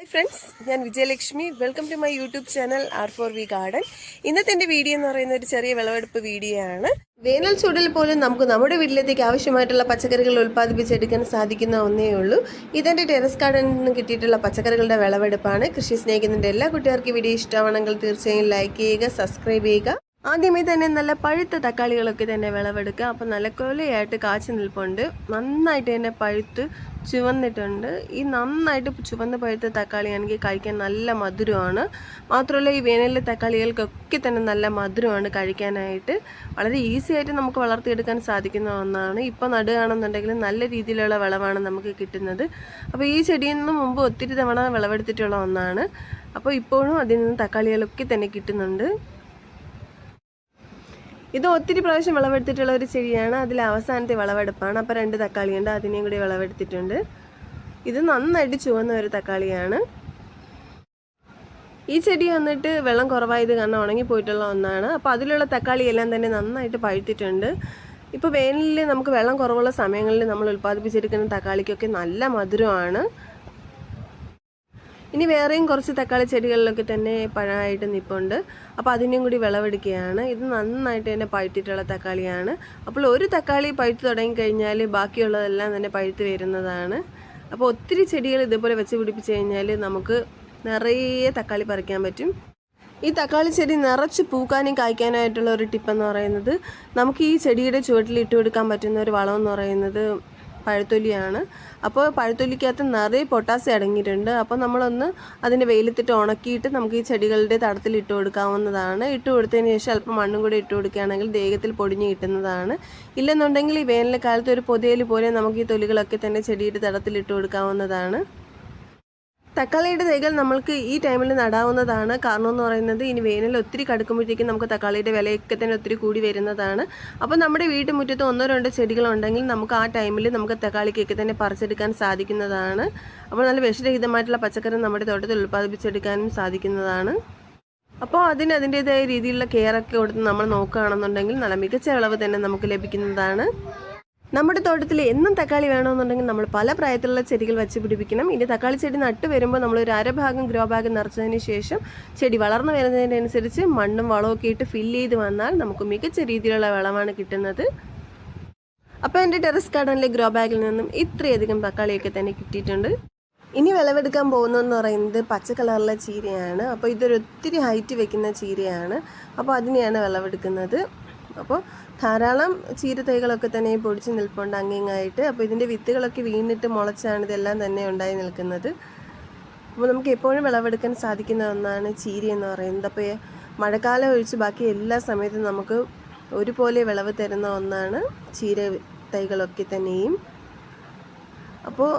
Hi friends ഞാൻ Vijayalakshmi. Welcome to my YouTube channel R for V garden ഇന്നത്തെ എന്റെ video എന്ന് പറയുന്ന ഒരു ചെറിയ വിളവെടുപ്പ് വീഡിയോ ആണ്. വേനൽ ചൂടിൽ പോലും നമുക്ക് നമ്മുടെ വീട്ടിലേക്ക് ആവശ്യമായിട്ടുള്ള പച്ചക്കറികൾ ഉൽപ്പാദിപ്പിച്ചെടുക്കാൻ സാധിക്കുന്ന ഒന്നേ ഉള്ളൂ. ഇതെന്റെ ടെറസ് ഗാർഡനിൽ നിന്ന് കിട്ടിയിട്ടുള്ള പച്ചക്കറികളുടെ വിളവെടുപ്പാണ്. കൃഷി സ്നേഹിക്കുന്നതിന്റെ എല്ലാ കുട്ടികൾക്കും വീഡിയോ ഇഷ്ടമാണെങ്കിൽ തീർച്ചയായും ലൈക്ക് ചെയ്യുക സബ്സ്ക്രൈബ് ചെയ്യുക. ആദ്യമേ തന്നെ നല്ല പഴുത്ത തക്കാളികളൊക്കെ തന്നെ വിളവെടുക്കുക. അപ്പം നല്ല കൊലയായിട്ട് കാച്ചു നിൽപ്പുണ്ട്. നന്നായിട്ട് തന്നെ പഴുത്ത് ചുവന്നിട്ടുണ്ട്. ഈ നന്നായിട്ട് ചുവന്ന് പഴുത്ത തക്കാളിയാണെങ്കിൽ കഴിക്കാൻ നല്ല മധുരമാണ്. മാത്രമല്ല ഈ വേനലിലെ തക്കാളികൾക്കൊക്കെ തന്നെ നല്ല മധുരമാണ് കഴിക്കാനായിട്ട്. വളരെ ഈസി ആയിട്ട് നമുക്ക് വളർത്തിയെടുക്കാൻ സാധിക്കുന്ന ഒന്നാണ്. ഇപ്പോൾ നടുകയാണെന്നുണ്ടെങ്കിൽ നല്ല രീതിയിലുള്ള വിളവാണ് നമുക്ക് കിട്ടുന്നത്. അപ്പോൾ ഈ ചെടിയിൽ നിന്ന് മുമ്പ് ഒത്തിരി തവണ വിളവെടുത്തിട്ടുള്ള ഒന്നാണ്. അപ്പോൾ ഇപ്പോഴും അതിൽ നിന്ന് തക്കാളികളൊക്കെ തന്നെ കിട്ടുന്നുണ്ട്. ഇത് ഒത്തിരി പ്രാവശ്യം വിളവെടുത്തിട്ടുള്ള ഒരു ചെടിയാണ്. അതിൽ അവസാനത്തെ വിളവെടുപ്പാണ്. അപ്പോൾ രണ്ട് തക്കാളിയുണ്ട് അതിനെയും കൂടി വിളവെടുത്തിട്ടുണ്ട്. ഇത് നന്നായിട്ട് ചുവന്ന ഒരു തക്കാളിയാണ്. ഈ ചെടി വന്നിട്ട് വെള്ളം കുറവായത് കാരണം ഉണങ്ങി പോയിട്ടുള്ള ഒന്നാണ്. അപ്പോൾ അതിലുള്ള തക്കാളി എല്ലാം തന്നെ നന്നായിട്ട് പഴുത്തിട്ടുണ്ട്. ഇപ്പോൾ വേനലിൽ നമുക്ക് വെള്ളം കുറവുള്ള സമയങ്ങളിൽ നമ്മൾ ഉൽപ്പാദിപ്പിച്ചെടുക്കുന്ന തക്കാളിക്കൊക്കെ നല്ല മധുരമാണ്. ഇനി വേറെയും കുറച്ച് തക്കാളി ചെടികളിലൊക്കെ തന്നെ പഴമായിട്ട് നിൽപ്പുണ്ട് അപ്പോൾ അതിനെയും കൂടി വിളവെടുക്കുകയാണ്. ഇത് നന്നായിട്ട് തന്നെ പഴുത്തിട്ടുള്ള തക്കാളിയാണ്. അപ്പോൾ ഒരു തക്കാളി പഴുത്ത് തുടങ്ങിക്കഴിഞ്ഞാൽ ബാക്കിയുള്ളതെല്ലാം തന്നെ പഴുത്ത് വരുന്നതാണ്. അപ്പോൾ ഒത്തിരി ചെടികൾ ഇതുപോലെ വെച്ച് പിടിപ്പിച്ച് കഴിഞ്ഞാൽ നമുക്ക് നിറയെ തക്കാളി പറിക്കാൻ പറ്റും. ഈ തക്കാളി ചെടി നിറച്ച് പൂക്കാനും കായ്ക്കാനായിട്ടുള്ള ഒരു ടിപ്പെന്ന് പറയുന്നത് നമുക്ക് ഈ ചെടിയുടെ ചുവട്ടിൽ ഇട്ട് കൊടുക്കാൻ പറ്റുന്ന ഒരു വളമെന്ന് പറയുന്നത് പഴത്തൊലിയാണ്. അപ്പോൾ പഴത്തൊലിക്കകത്ത് നിറയെ പൊട്ടാസ്യം അടങ്ങിയിട്ടുണ്ട്. അപ്പോൾ നമ്മളൊന്ന് അതിന്റെ വെയിലത്തിട്ട് ഉണക്കിയിട്ട് നമുക്ക് ഈ ചെടികളുടെ തടത്തിൽ ഇട്ട് കൊടുക്കാവുന്നതാണ്. ഇട്ട് കൊടുത്തതിന് ശേഷം അല്പം മണ്ണും കൂടി ഇട്ട് കൊടുക്കുകയാണെങ്കിൽ ദേഹത്തിൽ പൊടിഞ്ഞ് കിട്ടുന്നതാണ്. ഇല്ലെന്നുണ്ടെങ്കിൽ ഈ വേനൽക്കാലത്ത് ഒരു പൊതിയൽ പോലെ നമുക്ക് ഈ തൊലികളൊക്കെ തന്നെ ചെടിയുടെ തടത്തിൽ ഇട്ട് കൊടുക്കാവുന്നതാണ്. തക്കാളിയുടെ തൈകൾ നമ്മൾക്ക് ഈ ടൈമിൽ നടാവുന്നതാണ്. കാരണം എന്ന് പറയുന്നത് ഇനി വേനൽ ഒത്തിരി കടുക്കുമ്പോഴത്തേക്കും നമുക്ക് തക്കാളിയുടെ വിലയൊക്കെ തന്നെ ഒത്തിരി കൂടി വരുന്നതാണ്. അപ്പോൾ നമ്മുടെ വീട്ടുമുറ്റത്ത് ഒന്നോ രണ്ടോ ചെടികളുണ്ടെങ്കിൽ നമുക്ക് ആ ടൈമിൽ നമുക്ക് തക്കാളിക്കൊക്കെ തന്നെ പറിച്ചെടുക്കാൻ സാധിക്കുന്നതാണ്. അപ്പോൾ നല്ല വിഷരഹിതമായിട്ടുള്ള പച്ചക്കറി നമ്മുടെ തോട്ടത്തിൽ ഉൽപ്പാദിപ്പിച്ചെടുക്കാനും സാധിക്കുന്നതാണ്. അപ്പോൾ അതിന് അതിന്റേതായ രീതിയിലുള്ള കെയറൊക്കെ കൊടുത്ത് നമ്മൾ നോക്കുകയാണെന്നുണ്ടെങ്കിൽ നല്ല മികച്ച വിളവ് തന്നെ നമുക്ക് ലഭിക്കുന്നതാണ്. നമ്മുടെ തോട്ടത്തിൽ എന്നും തക്കാളി വേണമെന്നുണ്ടെങ്കിൽ നമ്മൾ പല പ്രായത്തിലുള്ള ചെടികൾ വെച്ച് പിടിപ്പിക്കണം. ഇനി തക്കാളി ചെടി നട്ട് വരുമ്പോൾ നമ്മൾ ഒരു അരഭാഗം ഗ്രോ ബാഗ് നിറച്ചതിന് ശേഷം ചെടി വളർന്നു വരുന്നതിനനുസരിച്ച് മണ്ണും വളമൊക്കെ ഇട്ട് ഫില്ല് ചെയ്ത് വന്നാൽ നമുക്ക് മികച്ച രീതിയിലുള്ള വളമാണ് കിട്ടുന്നത്. അപ്പോൾ എന്റെ ടെറസ് ഗാർഡനിലെ ഗ്രോ ബാഗിൽ നിന്നും ഇത്രയധികം തക്കാളിയൊക്കെ തന്നെ കിട്ടിയിട്ടുണ്ട്. ഇനി വിളവെടുക്കാൻ പോകുന്നതെന്ന് പറയുന്നത് പച്ച കളറിലെ ചീരയാണ്. അപ്പോൾ ഇതൊരു ഒത്തിരി ഹൈറ്റ് വെക്കുന്ന ചീരയാണ്. അപ്പോൾ അതിനെയാണ് വിളവെടുക്കുന്നത്. അപ്പോൾ ധാരാളം ചീരത്തൈകളൊക്കെ തന്നെ പൊടിച്ച് നിൽപ്പുണ്ട് അങ്ങിങ്ങായിട്ട്. അപ്പോൾ ഇതിന്റെ വിത്തുകളൊക്കെ വീണിട്ട് മുളച്ചാണ് ഇതെല്ലാം തന്നെ ഉണ്ടായി നിൽക്കുന്നത്. അപ്പോൾ നമുക്ക് എപ്പോഴും വിളവെടുക്കാൻ സാധിക്കുന്ന ഒന്നാണ് ചീര എന്ന് പറയുന്നത്. അപ്പോൾ മഴക്കാലം ഒഴിച്ച് ബാക്കി എല്ലാ സമയത്തും നമുക്ക് ഒരുപോലെ വിളവ് തരുന്ന ഒന്നാണ് ചീര തൈകളൊക്കെ തന്നെയും. അപ്പോൾ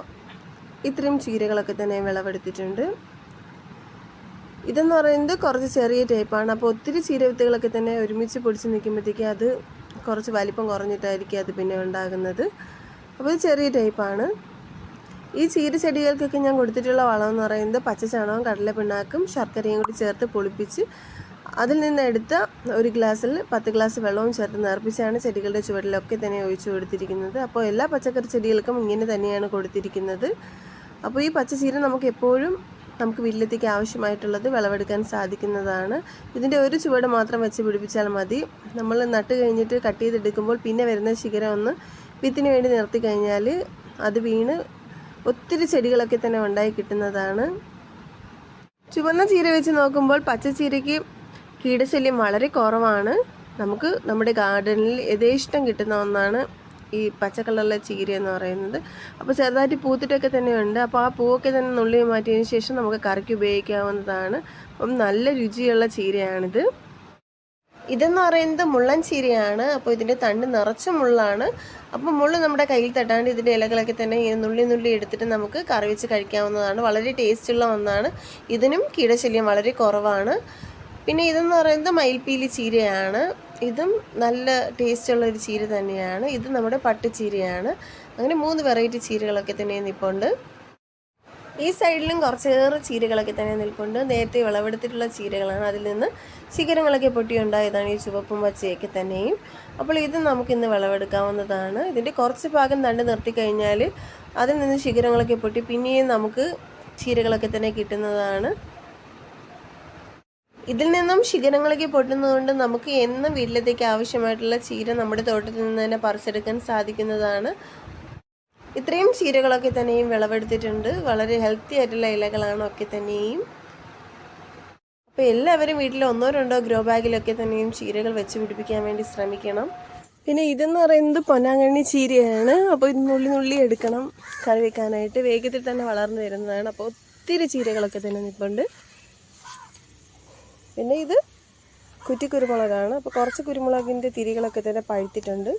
ഇത്രയും ചീരകളൊക്കെ തന്നെ വിളവെടുത്തിട്ടുണ്ട്. ഇതെന്ന് പറയുന്നത് കുറച്ച് ചെറിയ ടൈപ്പാണ്. അപ്പോൾ ഒത്തിരി ചീര വിത്തുകളൊക്കെ തന്നെ ഒരുമിച്ച് പൊടിച്ച് നിൽക്കുമ്പോഴത്തേക്ക് അത് കുറച്ച് വലിപ്പം കുറഞ്ഞിട്ടായിരിക്കും അത് പിന്നെ ഉണ്ടാകുന്നത്. അപ്പോൾ ചെറിയ ടൈപ്പാണ്. ഈ ചീര ചെടികൾക്കൊക്കെ ഞാൻ കൊടുത്തിട്ടുള്ള വളം എന്ന് പറയുന്നത് പച്ചച്ചാണകവും കടല പിണ്ണാക്കും ശർക്കരയും കൂടി ചേർത്ത് പൊളിപ്പിച്ച് അതിൽ നിന്ന് എടുത്ത ഒരു ഗ്ലാസ്സിൽ പത്ത് ഗ്ലാസ് വെള്ളവും ചേർത്ത് നേർപ്പിച്ചാണ് ചെടികളുടെ ചുവട്ടിലൊക്കെ തന്നെ ഒഴിച്ചു കൊടുത്തിരിക്കുന്നത്. അപ്പോൾ എല്ലാ പച്ചക്കറി ചെടികൾക്കും ഇങ്ങനെ തന്നെയാണ് കൊടുത്തിരിക്കുന്നത്. അപ്പോൾ ഈ പച്ചച്ചീര നമുക്ക് എപ്പോഴും നമുക്ക് വീട്ടിലെത്തിക്ക് ആവശ്യമായിട്ടുള്ളത് വിളവെടുക്കാൻ സാധിക്കുന്നതാണ്. ഇതിന്റെ ഒരു ചുവട് മാത്രം വെച്ച് പിടിപ്പിച്ചാൽ മതി. നമ്മൾ നട്ട് കഴിഞ്ഞിട്ട് കട്ട് ചെയ്തെടുക്കുമ്പോൾ പിന്നെ വരുന്ന ശിഖരം ഒന്ന് വിത്തിന് വേണ്ടി നിർത്തി കഴിഞ്ഞാൽ അത് വീണ് ഒത്തിരി ചെടികളൊക്കെ തന്നെ ഉണ്ടായി കിട്ടുന്നതാണ്. ചുവന്ന ചീര വെച്ച് നോക്കുമ്പോൾ പച്ചച്ചീരയ്ക്ക് കീടശല്യം വളരെ കുറവാണ്. നമുക്ക് നമ്മുടെ ഗാർഡനിൽ യഥേഷ്ടം കിട്ടുന്ന ഒന്നാണ് ഈ പച്ച കളറിലെ ചീര എന്ന് പറയുന്നത്. അപ്പോൾ ചെറുതായിട്ട് പൂത്തിട്ടൊക്കെ തന്നെയുണ്ട്. അപ്പോൾ ആ പൂവൊക്കെ തന്നെ നുള്ളി മാറ്റിയതിന് ശേഷം നമുക്ക് കറിക്ക് ഉപയോഗിക്കാവുന്നതാണ്. അപ്പം നല്ല രുചിയുള്ള ചീരയാണിത്. ഇതെന്ന് പറയുന്നത് മുള്ളൻ ചീരയാണ്. അപ്പോൾ ഇതിന്റെ തണ്ട് നിറച്ച മുള്ളാണ്. അപ്പോൾ മുള്ള് നമ്മുടെ കയ്യിൽ തട്ടാണ്ട് ഇതിന്റെ ഇലകളൊക്കെ തന്നെ ഇങ്ങനെ നുള്ളി നുള്ളി എടുത്തിട്ട് നമുക്ക് കറി വെച്ച് കഴിക്കാവുന്നതാണ്. വളരെ ടേസ്റ്റുള്ള ഒന്നാണ്. ഇതിനും കീടശല്യം വളരെ കുറവാണ്. പിന്നെ ഇതെന്ന് പറയുന്നത് മയിൽപ്പീലി ചീരയാണ്. ഇതും നല്ല ടേസ്റ്റുള്ള ഒരു ചീര തന്നെയാണ്. ഇത് നമ്മുടെ പട്ടുചീരയാണ് അങ്ങനെ മൂന്ന് വെറൈറ്റി ചീരകളൊക്കെ തന്നെ നിൽപ്പുണ്ട് ഈ സൈഡിലും കുറച്ചേറെ ചീരകളൊക്കെ തന്നെ നിൽപ്പുണ്ട്. നേരത്തെ വിളവെടുത്തിട്ടുള്ള ചീരകളാണ്. അതിൽ നിന്ന് ശിഖരങ്ങളൊക്കെ പൊട്ടിയുണ്ടായതാണ് ഈ ചുവപ്പും പച്ചയൊക്കെ തന്നെയും. അപ്പോൾ ഇത് നമുക്കിന്ന് വിളവെടുക്കാവുന്നതാണ്. ഇതിന്റെ കുറച്ച് ഭാഗം തണ്ട് നിർത്തി കഴിഞ്ഞാൽ അതിൽ നിന്ന് ശിഖരങ്ങളൊക്കെ പൊട്ടി പിന്നെയും നമുക്ക് ചീരകളൊക്കെ തന്നെ കിട്ടുന്നതാണ്. ഇതിൽ നിന്നും ശിഖരങ്ങളൊക്കെ പൊട്ടുന്നതുകൊണ്ട് നമുക്ക് എന്നും വീട്ടിലത്തേക്ക് ആവശ്യമായിട്ടുള്ള ചീര നമ്മുടെ തോട്ടത്തിൽ നിന്ന് തന്നെ പറിച്ചെടുക്കാൻ സാധിക്കുന്നതാണ്. ഇത്രയും ചീരകളൊക്കെ തന്നെയും വിളവെടുത്തിട്ടുണ്ട്. വളരെ ഹെൽത്തി ആയിട്ടുള്ള ഇലകളാണ് ഒക്കെ തന്നെയും. അപ്പോൾ എല്ലാവരും വീട്ടിൽ ഒന്നോ രണ്ടോ ഗ്രോ ബാഗിലൊക്കെ തന്നെയും ചീരകൾ വെച്ച് പിടിപ്പിക്കാൻ വേണ്ടി ശ്രമിക്കണം. പിന്നെ ഇതെന്ന് പറയുന്നത് പൊന്നാങ്കണ്ണി ചീരയാണ്. അപ്പോൾ ഇത് നുള്ളി നുള്ളി എടുക്കണം. കറി വെക്കാനായിട്ട് വേഗത്തിൽ തന്നെ വളർന്നു വരുന്നതാണ്. അപ്പോൾ ഒത്തിരി ചീരകളൊക്കെ തന്നെ നിൽപ്പുണ്ട് പിന്നെ ഇത് കുറ്റി കുരുമുളകാണ്. അപ്പോൾ കുറച്ച് കുരുമുളകിന്റെ തിരികളൊക്കെ തന്നെ പഴുത്തിട്ടുണ്ട്.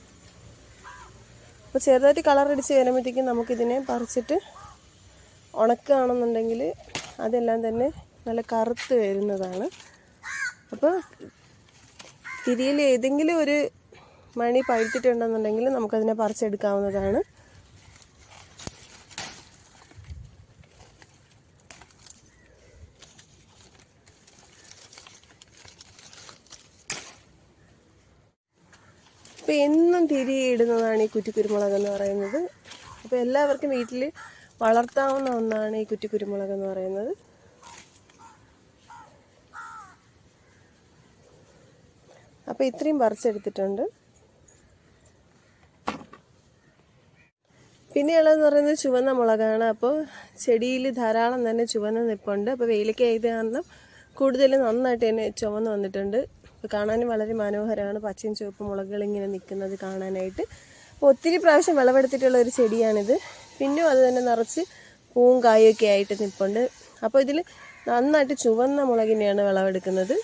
അപ്പോൾ ചെറുതായിട്ട് കളർ അടിച്ച് വരുമ്പോഴത്തേക്കും നമുക്കിതിനെ പറിച്ചിട്ട് ഉണക്കുകയാണെന്നുണ്ടെങ്കിൽ അതെല്ലാം തന്നെ നല്ല കറുത്ത് വരുന്നതാണ്. അപ്പോൾ തിരിയിൽ ഏതെങ്കിലും ഒരു മണി പഴുത്തിട്ടുണ്ടെന്നുണ്ടെങ്കിൽ നമുക്കതിനെ പറിച്ചെടുക്കാവുന്നതാണ്. അപ്പോൾ എന്നും തിരി ഇടുന്നതാണ് ഈ കുറ്റിക്കുരുമുളക് എന്ന് പറയുന്നത്. അപ്പോൾ എല്ലാവർക്കും വീട്ടിൽ വളർത്താവുന്ന ഒന്നാണ് ഈ കുറ്റിക്കുരുമുളക് എന്ന് പറയുന്നത്. അപ്പോൾ ഇത്രയും പറിച്ചെടുത്തിട്ടുണ്ട്. പിന്നെയുള്ളതെന്ന് പറയുന്നത് ചുവന്ന മുളകാണ്. അപ്പോൾ ചെടിയിൽ ധാരാളം തന്നെ ചുവന്ന നിപ്പുണ്ട്. അപ്പോൾ വെയിലൊക്കെ ആയത് കാരണം കൂടുതൽ നന്നായിട്ട് തന്നെ ചുവന്ന് വന്നിട്ടുണ്ട്. കാണാനും വളരെ മനോഹരമാണ്. പച്ചയും ചുവപ്പും മുളകുകൾ ഇങ്ങനെ നിൽക്കുന്നത് കാണാനായിട്ട്. അപ്പോൾ ഒത്തിരി പ്രാവശ്യം വിളവെടുത്തിട്ടുള്ള ഒരു ചെടിയാണിത്. പിന്നും അത് തന്നെ നിറച്ച് പൂവും കായൊക്കെ ആയിട്ട് നിൽപ്പുണ്ട് അപ്പോൾ ഇതിൽ നന്നായിട്ട് ചുവന്ന മുളകിനെയാണ് വിളവെടുക്കുന്നത്.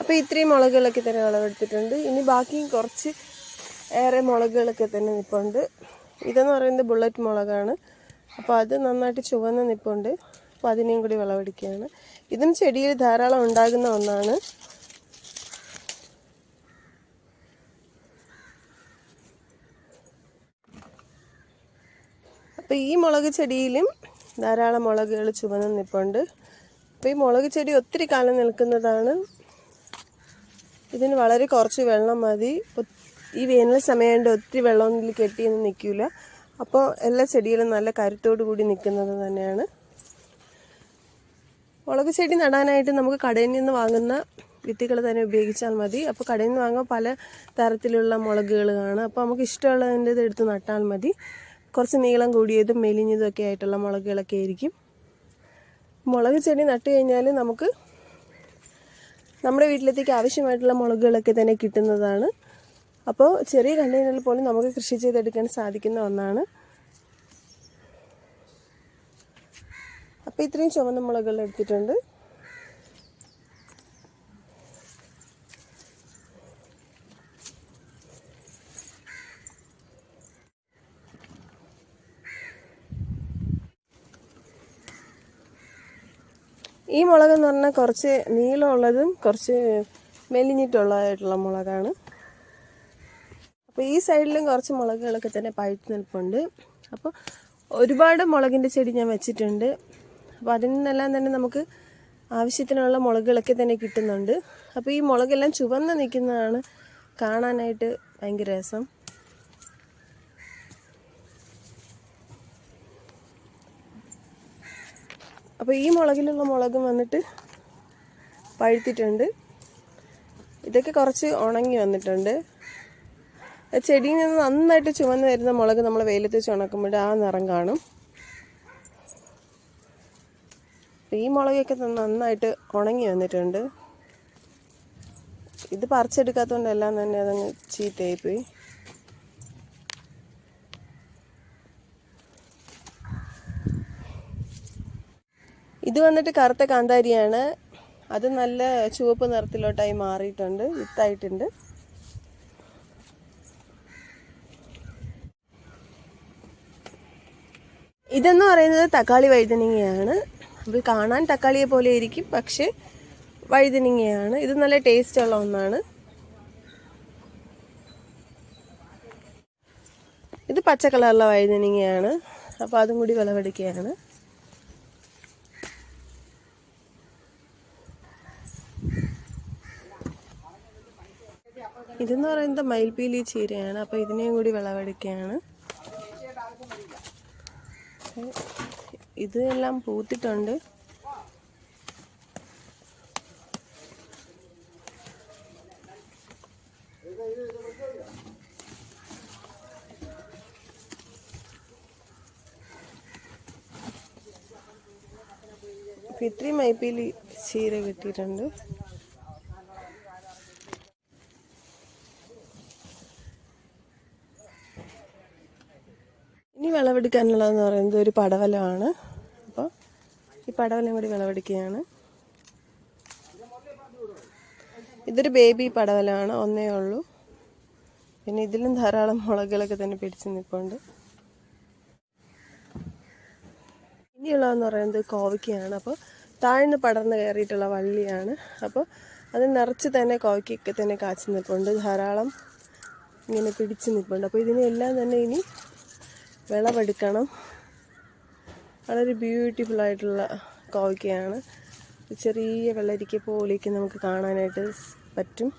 അപ്പോൾ ഇത്രയും മുളകുകളൊക്കെ തന്നെ വിളവെടുത്തിട്ടുണ്ട്. ഇനി ബാക്കിയും കുറച്ച് ഏറെ മുളകുകളൊക്കെ തന്നെ നിൽപ്പുണ്ട് ഇതെന്ന് പറയുന്നത് ബുള്ളറ്റ് മുളകാണ്. അപ്പോൾ അത് നന്നായിട്ട് ചുവന്ന് നിൽപ്പുണ്ട് അപ്പോൾ അതിനെയും കൂടി വിളവെടുക്കുകയാണ്. ഇതും ചെടിയിൽ ധാരാളം ഉണ്ടാകുന്ന ഒന്നാണ് അപ്പോൾ ഈ മുളക് ചെടിയിലും ധാരാളം മുളകുകൾ ചുവന്ന് നിൽപ്പുണ്ട്. അപ്പോൾ ഈ മുളക് ചെടി ഒത്തിരി കാലം നിൽക്കുന്നതാണ്. ഇതിന് വളരെ കുറച്ച് വെള്ളം മതി. ഈ വേനൽ സമയമായിട്ട് ഒത്തിരി വെള്ളമൊന്നും കെട്ടിയൊന്നും നിൽക്കില്ല. അപ്പോൾ എല്ലാ ചെടികളും നല്ല കരുത്തോടു കൂടി നിൽക്കുന്നത് തന്നെയാണ്. മുളക് ചെടി നടാനായിട്ട് നമുക്ക് കടയിൽ നിന്ന് വാങ്ങുന്ന വിത്തുകൾ തന്നെ ഉപയോഗിച്ചാൽ മതി. അപ്പോൾ കടയിൽ നിന്ന് വാങ്ങുമ്പോൾ പല തരത്തിലുള്ള മുളകുകൾ കാണാം അപ്പോൾ നമുക്ക് ഇഷ്ടമുള്ളതിന്റെ ഇത് എടുത്ത് നട്ടാൽ മതി. കുറച്ച് നീളം കൂടിയതും മെലിഞ്ഞതും ഒക്കെ ആയിട്ടുള്ള മുളകുകളൊക്കെ ആയിരിക്കും. മുളക് ചെടി നട്ട് കഴിഞ്ഞാൽ നമുക്ക് നമ്മുടെ വീട്ടിലത്തേക്ക് ആവശ്യമായിട്ടുള്ള മുളകുകളൊക്കെ തന്നെ കിട്ടുന്നതാണ്. അപ്പോൾ ചെറിയ കണ്ടെയ്നറിൽ പോലും നമുക്ക് കൃഷി ചെയ്തെടുക്കാൻ സാധിക്കുന്ന ഒന്നാണ്. അപ്പോൾ ഇത്രയും ചുവന്ന മുളകുകൾ എടുത്തിട്ടുണ്ട്. ഈ മുളക് എന്ന് പറഞ്ഞാൽ കുറച്ച് നീളമുള്ളതും കുറച്ച് മെലിഞ്ഞിട്ടുള്ളതായിട്ടുള്ള മുളകാണ്. അപ്പോൾ ഈ സൈഡിലും കുറച്ച് മുളകുകളൊക്കെ തന്നെ പഴുത്ത് നിൽപ്പുണ്ട്. അപ്പോൾ ഒരുപാട് മുളകിന്റെ ചെടി ഞാൻ വെച്ചിട്ടുണ്ട്. അപ്പോൾ അതിൽ നിന്നെല്ലാം തന്നെ നമുക്ക് ആവശ്യത്തിനുള്ള മുളകുകളൊക്കെ തന്നെ കിട്ടുന്നുണ്ട്. അപ്പോൾ ഈ മുളകെല്ലാം ചുവന്ന് നിൽക്കുന്നതാണ് കാണാനായിട്ട് ഭയങ്കര രസം. അപ്പോൾ ഈ മുളകിലുള്ള മുളകും വന്നിട്ട് പഴുത്തിട്ടുണ്ട്. ഇതൊക്കെ കുറച്ച് ഉണങ്ങി വന്നിട്ടുണ്ട്. ചെടിയിൽ നിന്ന് നന്നായിട്ട് ചുവന്ന് വരുന്ന മുളക് നമ്മൾ വെയിലത്ത് വെച്ച് ഉണക്കുമ്പോൾ ആ നിറം കാണും അപ്പോൾ ഈ മുളകൊക്കെ നന്നായിട്ട് ഉണങ്ങി വന്നിട്ടുണ്ട്. ഇത് പറിച്ചെടുക്കാത്തതുകൊണ്ട് എല്ലാം തന്നെ അതങ്ങ് ചീത്തയായിപ്പോയി. ഇത് വന്നിട്ട് കറുത്ത കാന്താരിയാണ്. അത് നല്ല ചുവപ്പ് നിറത്തിലോട്ടായി മാറിയിട്ടുണ്ട് വിത്തായിട്ടുണ്ട്. ഇതെന്ന് പറയുന്നത് തക്കാളി വഴുതനങ്ങയാണ്. അപ്പോൾ കാണാൻ തക്കാളിയെ പോലെ ഇരിക്കും പക്ഷേ വഴുതിനിങ്ങയാണ്. ഇത് നല്ല ടേസ്റ്റ് ഉള്ള ഒന്നാണ്. ഇത് പച്ച കളറുള്ള വഴുതിനിങ്ങയാണ്. അപ്പോൾ അതും കൂടി വിളവെടുക്കുകയാണ്. ഇതെന്ന് പറയുന്നത് മയിൽപീലി ചീരയാണ്. അപ്പോൾ ഇതിനെയും കൂടി വിളവെടുക്കുകയാണ്. ഇത് എല്ലാം പൂത്തിട്ടുണ്ട്. ഫിത്രി മൈപ്പിയിൽ ചീര കിട്ടിയിട്ടുണ്ട് ഇനി വിളവെടുക്കാനുള്ളതെന്ന് പറയുന്നത് ഒരു പടവലമാണ്. അപ്പോൾ ഈ പടവലം കൂടി വിളവെടുക്കുകയാണ്. ഇതൊരു ബേബി പടവലമാണ് ഒന്നേ ഉള്ളൂ. പിന്നെ ഇതിലും ധാരാളം മുളകുകളൊക്കെ തന്നെ പിടിച്ച് നിൽപ്പുണ്ട്. ഇനിയുള്ളതെന്ന് പറയുന്നത് കോവയ്ക്കയാണ്. അപ്പോൾ താഴ്ന്ന് പടർന്ന് കയറിയിട്ടുള്ള വള്ളിയാണ്. അപ്പോൾ അത് നിറച്ച് തന്നെ കോവയ്ക്കൊക്കെ തന്നെ കാച്ചു നിൽപ്പുണ്ട്. ധാരാളം ഇങ്ങനെ പിടിച്ച് നിൽപ്പുണ്ട്. അപ്പോൾ ഇതിനെല്ലാം തന്നെ ഇനി വിളവെടുക്കണം. വളരെ ബ്യൂട്ടിഫുൾ ആയിട്ടുള്ള കോവയ്ക്കയാണ്. ചെറിയ വെള്ളരിക്ക പോലെയൊക്കെ നമുക്ക് കാണാനായിട്ട് പറ്റും.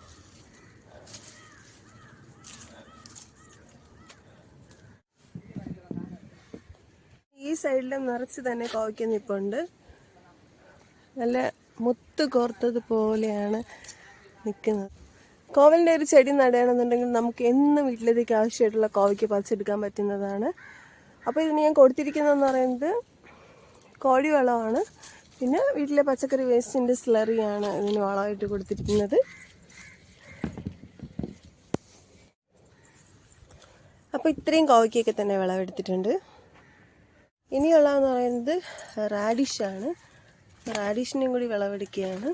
ഈ സൈഡിലും നിറച്ച് തന്നെ കോവയ്ക്ക നിൽപ്പുണ്ട് നല്ല മുത്ത് കോർത്തത് പോലെയാണ് നിൽക്കുന്നത് കോവലിന്റെ ഒരു ചെടി നടുകയാണെന്നുണ്ടെങ്കിൽ നമുക്ക് എന്നും വീട്ടിലേക്ക് ആവശ്യമായിട്ടുള്ള കോവയ്ക്ക് പറിച്ചെടുക്കാൻ പറ്റുന്നതാണ്. അപ്പോൾ ഇതിന് ഞാൻ കൊടുത്തിരിക്കുന്നതെന്ന് പറയുന്നത് കോഴി വളമാണ് പിന്നെ വീട്ടിലെ പച്ചക്കറി വേസ്റ്റിന്റെ സ്ലറിയാണ് ഇതിന് വളമായിട്ട് കൊടുത്തിരിക്കുന്നത്. അപ്പോൾ ഇത്രയും കോവയ്ക്കൊക്കെ തന്നെ വിളവെടുത്തിട്ടുണ്ട്. ഇനിയുള്ളതെന്ന് പറയുന്നത് റാഡിഷാണ് റാഡിഷിനെയും കൂടി വിളവെടുക്കുകയാണ്.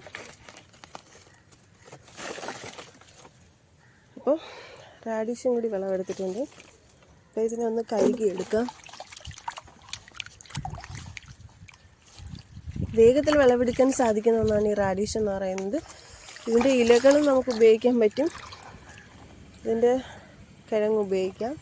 അപ്പോൾ റാഡിഷും കൂടി വിളവെടുത്തിട്ടുണ്ട്. അപ്പോൾ ഇതിനൊന്ന് കഴുകി എടുക്കാം. വേഗത്തിൽ വിളവെടുക്കാൻ സാധിക്കുന്ന ഒന്നാണ് ഈ റാഡിഷ് എന്ന് പറയുന്നത്. ഇതിന്റെ ഇലകളും നമുക്ക് ഉപയോഗിക്കാൻ പറ്റും. ഇതിന്റെ കിഴങ്ങ് ഉപയോഗിക്കാം.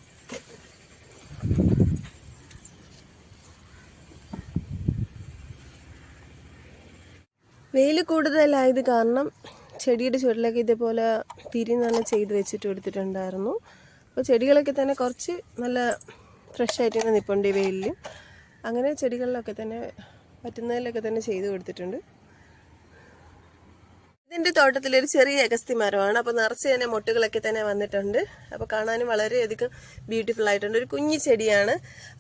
വെയിൽ കൂടുതലായത് കാരണം ചെടിയുടെ ചുവട്ടിലേക്ക് ഇതേപോലെ തിരി നല്ല ചെയ്ത് വെച്ചിട്ട് എടുത്തിട്ടുണ്ടായിരുന്നു. അപ്പോൾ ചെടികളൊക്കെ തന്നെ കുറച്ച് നല്ല ഫ്രഷ് ആയിട്ട് തന്നെ നിൽപ്പുണ്ട് ഈ വെയിലിൽ അങ്ങനെ ചെടികളിലൊക്കെ തന്നെ പറ്റുന്നതിലൊക്കെ തന്നെ ചെയ്ത് കൊടുത്തിട്ടുണ്ട്. ഇതിന്റെ തോട്ടത്തിലൊരു ചെറിയ അഗസ്തി മരമാണ്. അപ്പോൾ നിറച്ച് തന്നെ മൊട്ടുകളൊക്കെ തന്നെ വന്നിട്ടുണ്ട്. അപ്പോൾ കാണാനും വളരെയധികം ബ്യൂട്ടിഫുൾ ആയിട്ടുണ്ട്. ഒരു കുഞ്ഞു ചെടിയാണ്.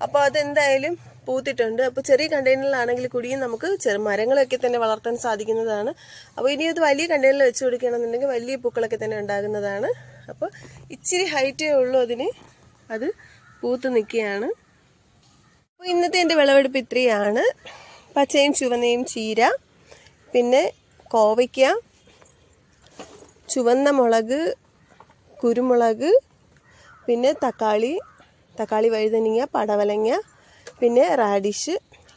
അപ്പോൾ അതെന്തായാലും പൂത്തിട്ടുണ്ട്. അപ്പോൾ ചെറിയ കണ്ടെയ്നറിലാണെങ്കിൽ കൂടിയും നമുക്ക് ചെറു മരങ്ങളൊക്കെ തന്നെ വളർത്താൻ സാധിക്കുന്നതാണ്. അപ്പോൾ ഇനി അത് വലിയ കണ്ടെയ്നറിൽ വെച്ച് കൊടുക്കുകയാണെന്നുണ്ടെങ്കിൽ വലിയ പൂക്കളൊക്കെ തന്നെ ഉണ്ടാകുന്നതാണ്. അപ്പോൾ ഇച്ചിരി ഹൈറ്റേ ഉള്ളൂ അതിന്. അത് പൂത്ത് നിൽക്കുകയാണ്. അപ്പോൾ ഇന്നത്തെ എന്റെ വിളവെടുപ്പ് ഇത്രയാണ്. പച്ചയും ചുവന്നയും ചീര പിന്നെ കോവയ്ക്ക ചുവന്ന മുളക് കുരുമുളക് പിന്നെ തക്കാളി തക്കാളി വഴുതനങ്ങ പടവലങ്ങ പിന്നെ റാഡിഷ്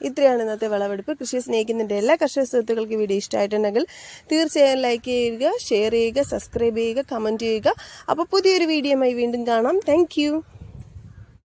ഇത്രയാണ് ഇന്നത്തെ വിളവെടുപ്പ്. കൃഷി സ്നേഹിക്കുന്നതിന്റെ എല്ലാ കർഷക സുഹൃത്തുക്കൾക്ക് വീഡിയോ ഇഷ്ടമായിട്ടുണ്ടെങ്കിൽ തീർച്ചയായും ലൈക്ക് ചെയ്യുക ഷെയർ ചെയ്യുക സബ്സ്ക്രൈബ് ചെയ്യുക കമന്റ് ചെയ്യുക. അപ്പോൾ പുതിയൊരു വീഡിയോയുമായി വീണ്ടും കാണാം. താങ്ക്